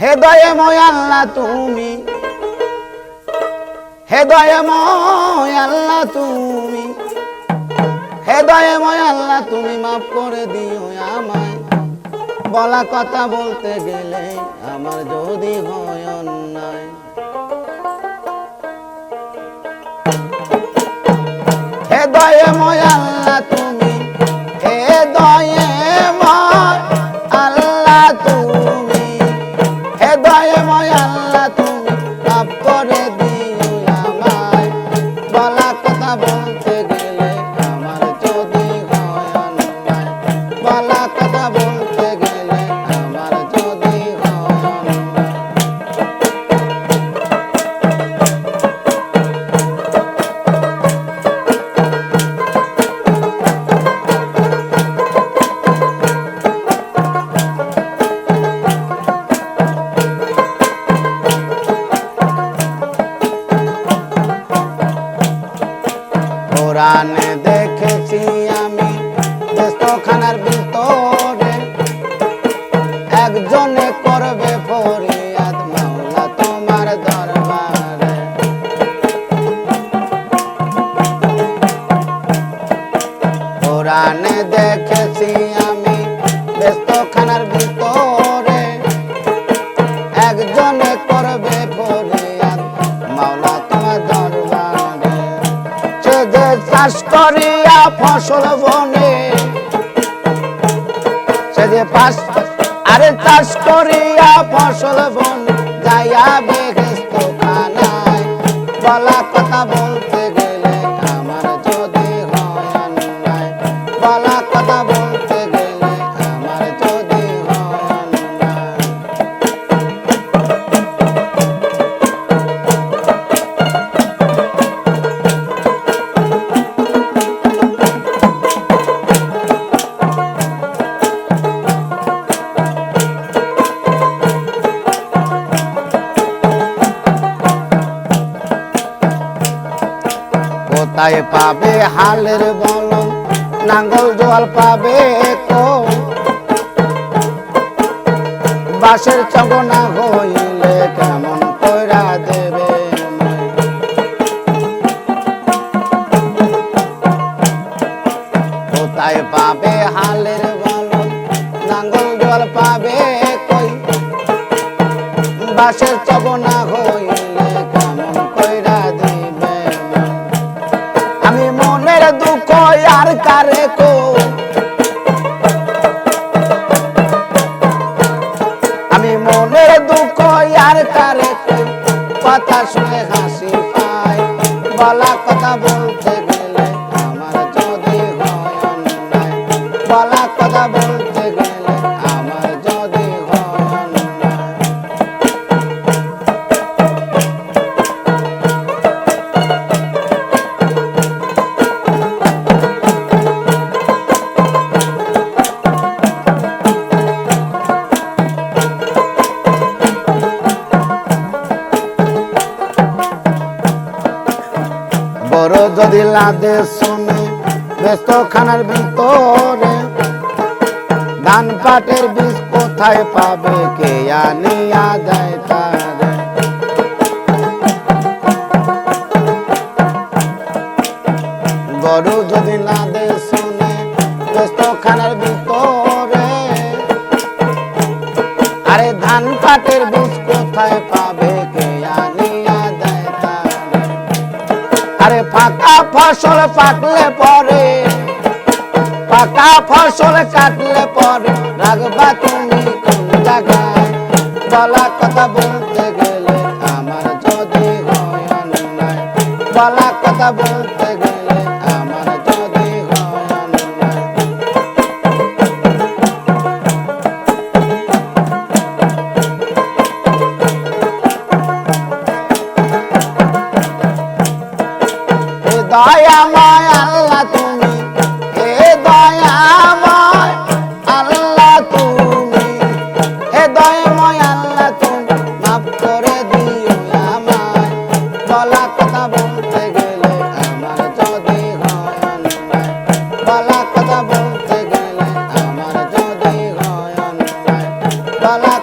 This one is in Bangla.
হেদয়ময় আল্লাহ তুমি। হেদয়ময় আল্লাহ তুমি। হেদয়ময় আল্লাহ তুমি মাফ করে দিও আমায়। বলা কথা বলতে গেলে আমার যদি হয় অন্যায়। হেদয়ময় আল্লাহ তুমি হেদয়ময় আল্লাহ কোরআনে দেখেছি আমি ব্যস্তখানার ভিতরে। একজনে করবে ফরিয়াদ দেখেছি আমি ব্যস্তখানার ভিতরে। ফসল বনে। সে যে পাশ আরে চাষ করিয়া ফসল বন, যাইয়া বেহেস্ত খানায় বলা কথা বলতে কোথায় পাবে হালের বল, নাঙ্গল জল পাবে কো। বাসের চগনা হইলে কেমন কইরা দেবে কোথায় পাবে হালের বল, নাঙ্গল জল পাবে কই? বাসের চগনা হইলে আমি মনের দুঃখ আর কথা শুনে হাসি পাই। বলা কথা বলতে গেলে আমার যদি হয় বলা বড় যদি লাদে শুনে ব্যস্ত খানার ভিতরে, ধান পাটের বীজ কোথায় পাবে, কে আনিয়া দেয় তারে? গরু যদি লাদে শুনে ব্যস্ত খানার ভিতরে, আরে ধান পাটের বীজ কোথায় পাবে? আরে ফাঁকা ফসল পাকলে পরে পাকা ফসল কাটলে পরে, রাখবা তুমি কোন জায়গায়? বলা কথা বলতে গেলে আমার যদি হয় বলা কথা বলতে গেলে দয়াময় আল্লাহ তুমি। হে দয়াময় আল্লাহ তুমি। হে দয়াময় আল্লাহ তুমি। মাফ করে দিও আমায়। বলা কথা বলতে গেলে আমার যদি হয় বলা কথা বলতে গেলে আমার যদি হয় বলা